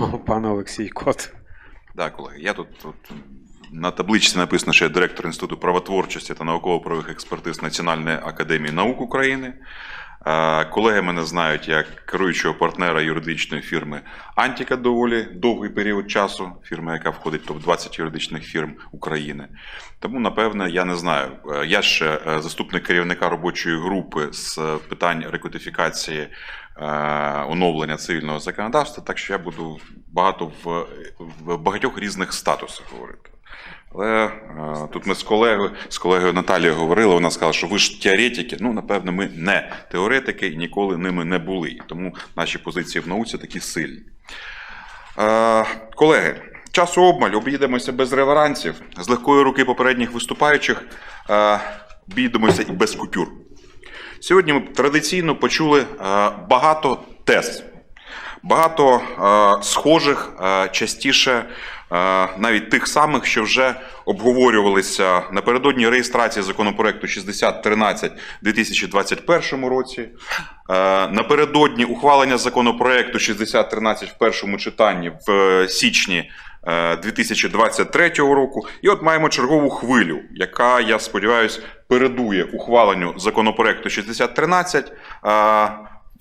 слово пан Олексій Кот. Так, колеги, я тут, тут на табличці написано, що я директор Інституту правотворчості та науково-правових експертиз Національної академії наук України. Колеги мене знають як керуючого партнера юридичної фірми Антіка доволі довгий період часу, фірма, яка входить в топ-20 юридичних фірм України. Тому, напевне, я не знаю. Е, Я ще е, заступник керівника робочої групи з питань рекодифікації е, оновлення цивільного законодавства, так що я буду багато в, в багатьох різних статусах говорити. Але е, тут ми з колегою, з колегою Наталією говорили, вона сказала, що ви ж теоретики. Ну, напевно, ми не теоретики і ніколи ними не були. Тому наші позиції в науці такі сильні. Е, колеги, часу обмаль, обійдемося без реверансів, з легкої руки попередніх виступаючих, е, обійдемося і без купюр. Сьогодні ми традиційно почули багато тез, багато схожих, частіше навіть тих самих, що вже обговорювалися напередодні реєстрації законопроекту 6013 у 2021 році. Е, Напередодні ухвалення законопроекту 6013 в першому читанні в е, січні е, 2023 року. І от маємо чергову хвилю, яка, я сподіваюся, передує ухваленню законопроекту 6013 е,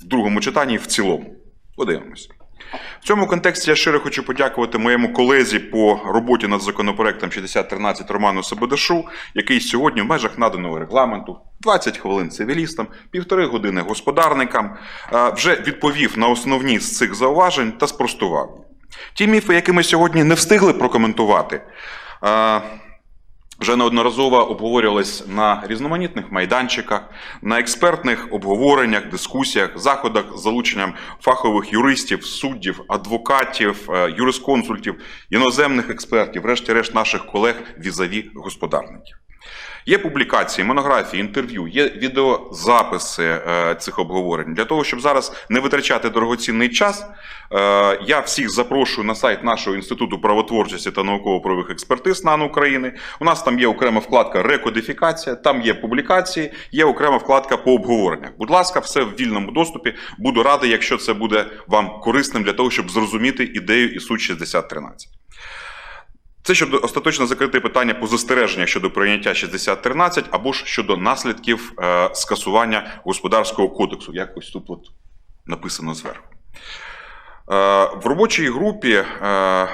в другому читанні в цілому. Подивимося. В цьому контексті я щиро хочу подякувати моєму колезі по роботі над законопроектом 6013 Роману Себедашу, який сьогодні в межах наданого регламенту 20 хвилин цивілістам, півтори години господарникам е, вже відповів на основні з цих зауважень та спростував. Ті міфи, які ми сьогодні не встигли прокоментувати, е, вже неодноразово обговорювалась на різноманітних майданчиках, на експертних обговореннях, дискусіях, заходах з залученням фахових юристів, суддів, адвокатів, е, юрисконсультів, іноземних експертів, врешті-решт наших колег візаві господарників. Є публікації, монографії, інтерв'ю, є відеозаписи е, цих обговорень. Для того, щоб зараз не витрачати дорогоцінний час, е, я всіх запрошую на сайт нашого інституту правотворчості та науково-правових експертиз НАН України. У нас там є окрема вкладка Рекодифікація, там є публікації, є окрема вкладка по обговореннях. Будь ласка, все в вільному доступі. Буду радий, якщо це буде вам корисним для того, щоб зрозуміти ідею і суть 6013. Це щодо остаточно закрити питання по застереженнях щодо прийняття 6013 або ж щодо наслідків е, скасування господарського кодексу. Як ось тут от написано зверху. Е, в робочій групі, е,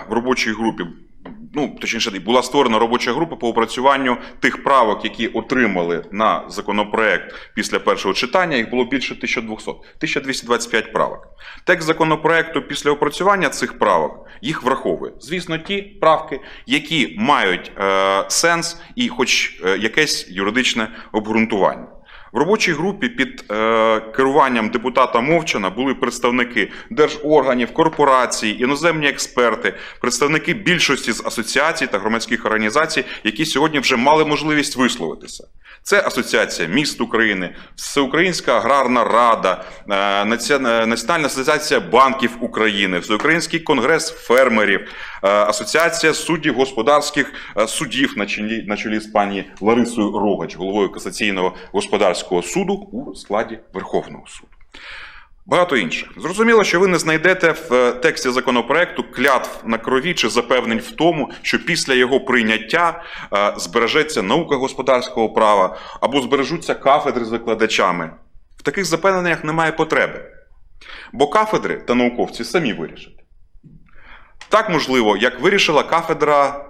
в робочій групі, ну точніше, була створена робоча група по опрацюванню тих правок, які отримали на законопроект після першого читання. Їх було більше 1200, 1225 правок. Текст законопроекту після опрацювання цих правок їх враховує. Звісно, ті правки, які мають е, сенс і, хоч е, якесь юридичне обґрунтування. В робочій групі під е, керуванням депутата Мовчана були представники держорганів, корпорацій, іноземні експерти, представники більшості з асоціацій та громадських організацій, які сьогодні вже мали можливість висловитися. Це Асоціація міст України, Всеукраїнська аграрна рада, е, е, Національна асоціація банків України, Всеукраїнський конгрес фермерів, е, Асоціація суддів господарських судів на чолі, на чолі з пані Ларисою Рогач, головою касаційного господарського суду у складі Верховного суду. Багато інших. Зрозуміло, що ви не знайдете в е, тексті законопроекту клятв на крові чи запевнень в тому, що після його прийняття е, збережеться наука господарського права або збережуться кафедри з викладачами. В таких запевненнях немає потреби. Бо кафедри та науковці самі вирішать. Так, можливо, як вирішила кафедра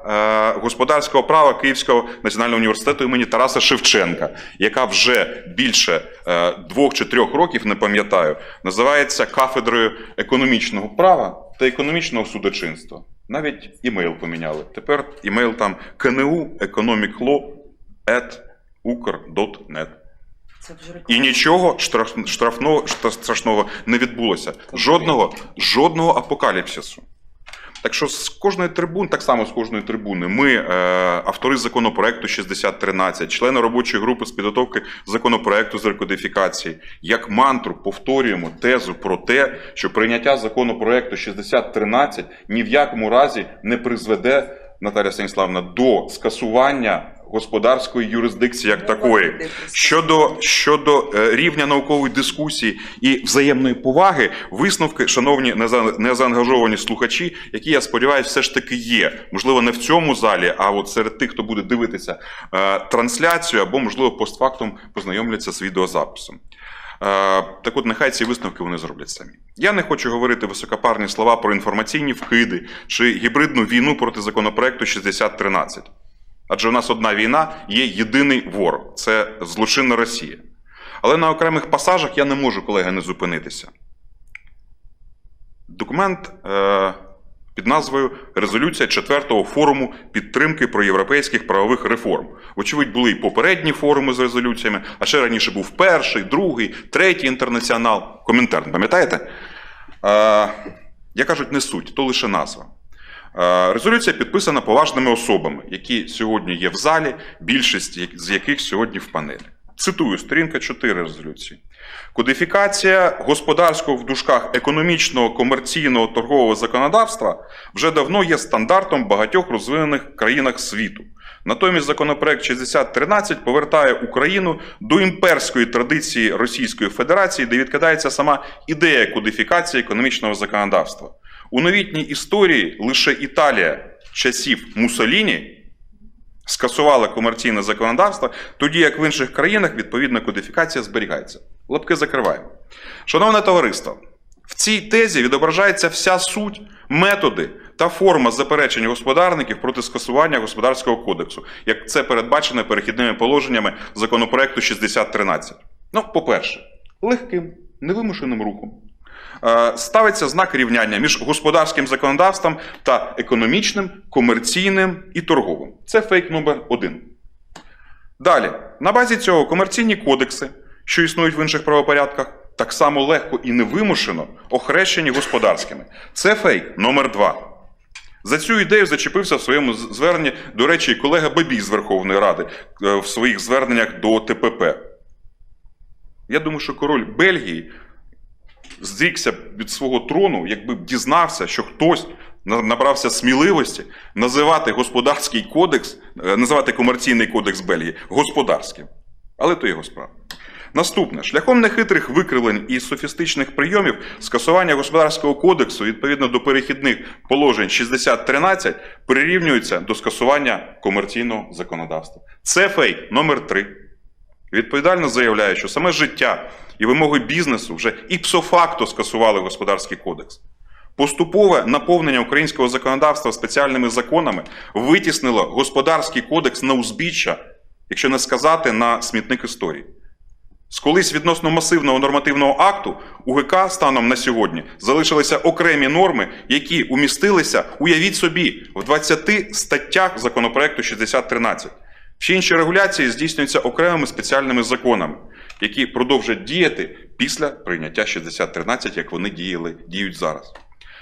е, господарського права Київського національного університету імені Тараса Шевченка, яка вже більше е, двох чи трьох років, не пам'ятаю, називається кафедрою економічного права та економічного судочинства. Навіть імейл поміняли. Тепер імейл там КНУ economiclaw.ukr.net. І нічого штраф- штрафного страшного не відбулося. Жодного, жодного апокаліпсису. Так що з кожної трибуни, так само з кожної трибуни, ми, е, автори законопроекту 6013, члени робочої групи з підготовки законопроекту з рекодифікації, як мантру повторюємо тезу про те, що прийняття законопроекту 6013 ні в якому разі не призведе, Наталя Станіславна, до скасування господарської юрисдикції як такої. Щодо, щодо е, рівня наукової дискусії і взаємної поваги, висновки, шановні неза- незаангажовані слухачі, які я сподіваюся, все ж таки є. Можливо, не в цьому залі, а от серед тих, хто буде дивитися е, трансляцію, або, можливо, постфактум познайомляться з відеозаписом. Е, Так от, нехай ці висновки вони зроблять самі. Я не хочу говорити високопарні слова про інформаційні вкиди чи гібридну війну проти законопроекту 6013. Адже у нас одна війна є єдиний ворог це злочинна Росія. Але на окремих пасажах я не можу, колеги, не зупинитися. Документ е, під назвою Резолюція 4-го форуму підтримки проєвропейських правових реформ. Вочевидь, були і попередні форуми з резолюціями, а ще раніше був перший, другий, третій інтернаціонал. Коментар, пам'ятаєте? Е, я кажуть, не суть, то лише назва. Е, Резолюція підписана поважними особами, які сьогодні є в залі, більшість з яких сьогодні в панелі. Цитую, сторінка 4 резолюції. Кодифікація господарського в дужках економічного, комерційного, торгового законодавства вже давно є стандартом багатьох розвинених країнах світу. Натомість законопроект 6013 повертає Україну до імперської традиції Російської Федерації, де відкидається сама ідея кодифікації економічного законодавства. У новітній історії лише Італія часів Муссоліні скасувала комерційне законодавство, тоді як в інших країнах відповідна кодифікація зберігається. Лапки закриваємо. Шановне товариство, в цій тезі відображається вся суть, методи та форма заперечень господарників проти скасування господарського кодексу, як це передбачено перехідними положеннями законопроекту 6013. Ну, по-перше, легким, невимушеним рухом ставиться знак рівняння між господарським законодавством та економічним, комерційним і торговим. Це фейк номер один. Далі, на базі цього комерційні кодекси, що існують в інших правопорядках, так само легко і невимушено охрещені господарськими. Це фейк номер два. За цю ідею зачепився в своєму зверненні, до речі, і колега Бабій з Верховної Ради е, в своїх зверненнях до ТПП. Я думаю, що король Бельгії зрікся від свого трону, якби б дізнався, що хтось набрався сміливості називати господарський кодекс, е, називати комерційний кодекс Бельгії господарським. Але то його справа. Наступне шляхом нехитрих викривлень і софістичних прийомів скасування господарського кодексу відповідно до перехідних положень 6013 прирівнюється до скасування комерційного законодавства. Це фейк номер 3 Відповідально заявляю, що саме життя і вимоги бізнесу вже іпсофакто скасували господарський кодекс. Поступове наповнення українського законодавства спеціальними законами витіснило господарський кодекс на узбіччя, якщо не сказати на смітник історії. З колись відносно масивного нормативного акту УГК станом на сьогодні залишилися окремі норми, які умістилися, уявіть собі, в 20 статтях законопроекту 6013. Всі інші регуляції здійснюються окремими спеціальними законами, які продовжать діяти після прийняття 6013, як вони діяли, діють зараз.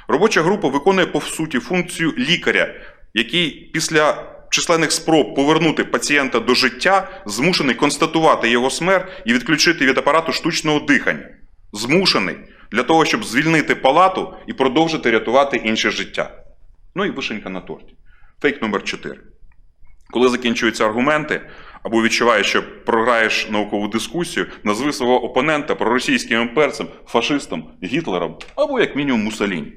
Робоча група виконує по суті функцію лікаря, який після численних спроб повернути пацієнта до життя змушений констатувати його смерть і відключити від апарату штучного дихання. Змушений для того, щоб звільнити палату і продовжити рятувати інше життя. Ну і вишенька на торті. Фейк номер 4. Коли закінчуються аргументи, або відчуваєш, що програєш наукову дискусію, назви свого опонента проросійським імперцем, фашистом, Гітлером або як мінімум Муссоліні.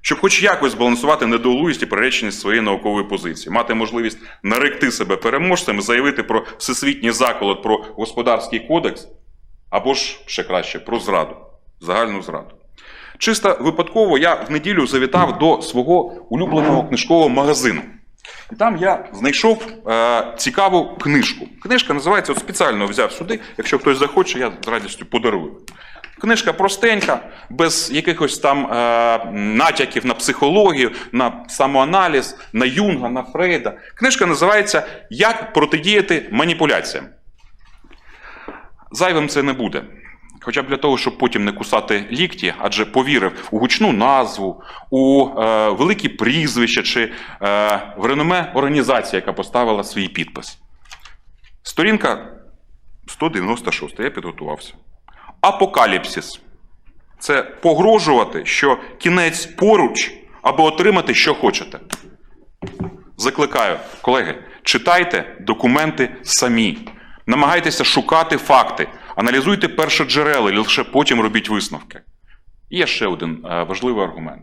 Щоб хоч якось збалансувати недолугість і приреченість своєї наукової позиції, мати можливість наректи себе переможцем заявити про всесвітній заколот про господарський кодекс, або ж ще краще про зраду, загальну зраду. Чисто випадково я в неділю завітав до свого улюбленого книжкового магазину. І там я знайшов е, цікаву книжку. Книжка називається, от спеціально взяв сюди. Якщо хтось захоче, я з радістю подарую. Книжка простенька, без якихось там е, натяків на психологію, на самоаналіз, на Юнга, на Фрейда. Книжка називається Як протидіяти маніпуляціям. Зайвим це не буде. Хоча б для того, щоб потім не кусати лікті, адже повірив у гучну назву, у е, великі прізвища чи е, в реноме організації, яка поставила свій підпис. Сторінка 196, я підготувався. Апокаліпсис. Це погрожувати, що кінець поруч, аби отримати, що хочете. Закликаю, колеги, Читайте документи самі. Намагайтеся шукати факти, аналізуйте першоджерела, і лише потім робіть висновки. І Є ще один е, важливий аргумент,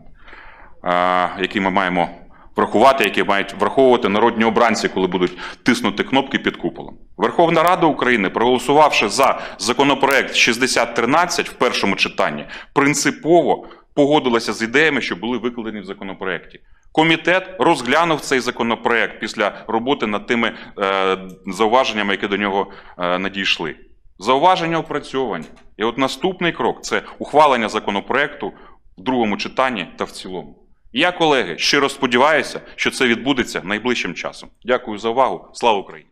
е, який ми маємо врахувати, який мають враховувати народні обранці, коли будуть тиснути кнопки під куполом. Верховна Рада України, проголосувавши за законопроект 6013 в першому читанні, принципово погодилася з ідеями, що були викладені в законопроекті. Комітет розглянув цей законопроект після роботи над тими е, зауваженнями, які до нього надійшли. Зауваження опрацьовані. І от наступний крок це ухвалення законопроекту в другому читанні та в цілому. І я, колеги, щиро сподіваюся, що це відбудеться найближчим часом. Дякую за увагу. Слава Україні!